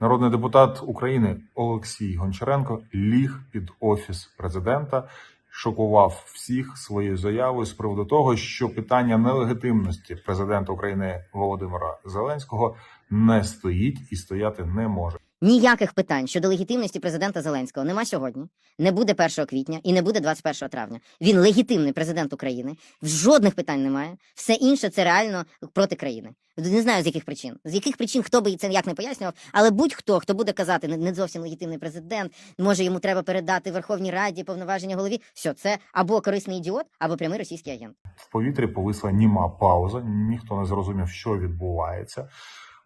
Народний депутат України Олексій Гончаренко ліг під офіс президента, шокував всіх своєю заявою з приводу того, що питання нелегітимності президента України Володимира Зеленського не стоїть і стояти не може. Ніяких питань щодо легітимності президента Зеленського нема сьогодні, не буде 1 квітня і не буде 21 травня. Він легітимний президент України. Жодних питань немає. Все інше це реально проти країни. Не знаю з яких причин. З яких причин хто би це як не пояснював, але будь-хто, хто буде казати, не- зовсім легітимний президент, може йому треба передати Верховній Раді повноваження голові. Все, це або корисний ідіот, або прямий російський агент. В повітрі повисла німа пауза. Ніхто не зрозумів, що відбувається.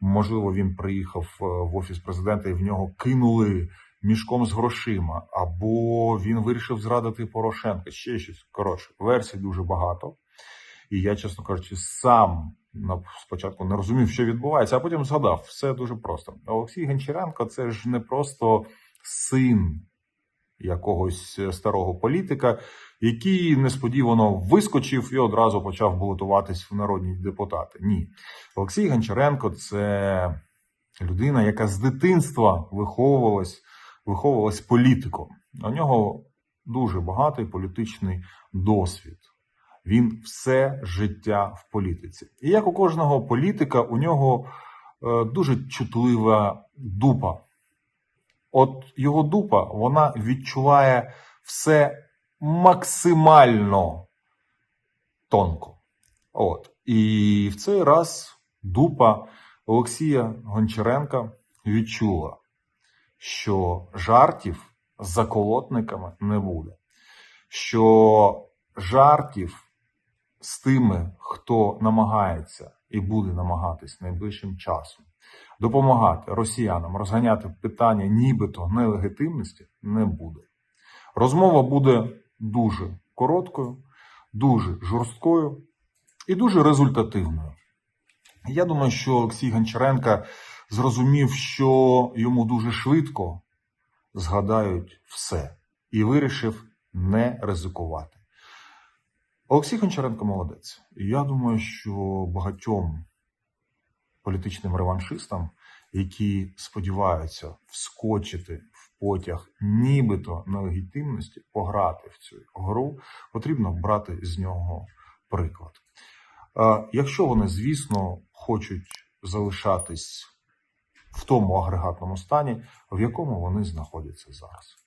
Можливо, він приїхав е, в офіс президента і в нього кинули мішком з грошима, або він вирішив зрадити Порошенка. Ще щось. Коротше, версій дуже багато. І я, чесно кажучи, сам спочатку не розумів, що відбувається, а потім згадав, все дуже просто. Олексій Гончаренко це ж не просто син якогось е, старого політика, який несподівано вискочив і одразу почав балотуватись в народні депутати. Ні, Олексій Гончаренко це людина, яка з дитинства виховувалась, виховувалась політиком. У нього дуже багатий політичний досвід. Він все життя в політиці. І як у кожного політика, у нього е, дуже чутлива дупа. От його дупа, вона відчуває все максимально тонко. От. І в цей раз дупа Олексія Гончаренка відчула, що жартів з заколотниками не буде. Що жартів з тими, хто намагається і буде намагатись найближчим часом допомагати росіянам розганяти питання нібито нелегітимності не буде. Розмова буде дуже короткою, дуже жорсткою і дуже результативною. Я думаю, що Олексій Гончаренка зрозумів, що йому дуже швидко згадають все і вирішив не ризикувати. Олексій Гончаренко молодець. Я думаю, що багатьом політичним реваншистам, які сподіваються вскочити в потяг нібито нелегітимності, пограти в цю гру, потрібно брати з нього приклад. Е, Якщо вони, звісно, хочуть залишатись в тому агрегатному стані, в якому вони знаходяться зараз.